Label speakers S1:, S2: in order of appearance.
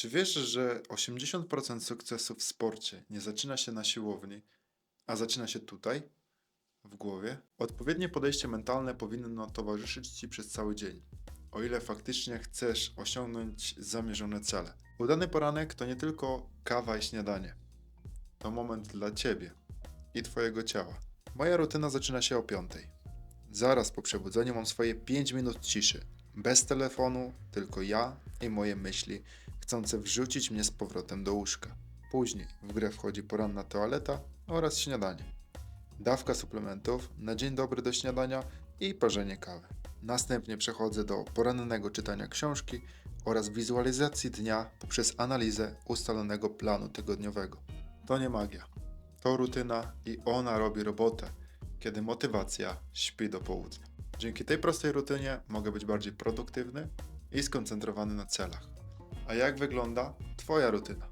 S1: Czy wiesz, że 80% sukcesu w sporcie nie zaczyna się na siłowni, a zaczyna się tutaj, w głowie? Odpowiednie podejście mentalne powinno towarzyszyć Ci przez cały dzień, o ile faktycznie chcesz osiągnąć zamierzone cele. Udany poranek to nie tylko kawa i śniadanie. To moment dla Ciebie i Twojego ciała. Moja rutyna zaczyna się o 5. Zaraz po przebudzeniu mam swoje 5 minut ciszy. Bez telefonu, tylko ja i moje myśli, chcące wrzucić mnie z powrotem do łóżka. Później w grę wchodzi poranna toaleta oraz śniadanie. Dawka suplementów na dzień dobry do śniadania i parzenie kawy. Następnie przechodzę do porannego czytania książki oraz wizualizacji dnia poprzez analizę ustalonego planu tygodniowego. To nie magia. To rutyna i ona robi robotę, kiedy motywacja śpi do południa. Dzięki tej prostej rutynie mogę być bardziej produktywny i skoncentrowany na celach. A jak wygląda Twoja rutyna?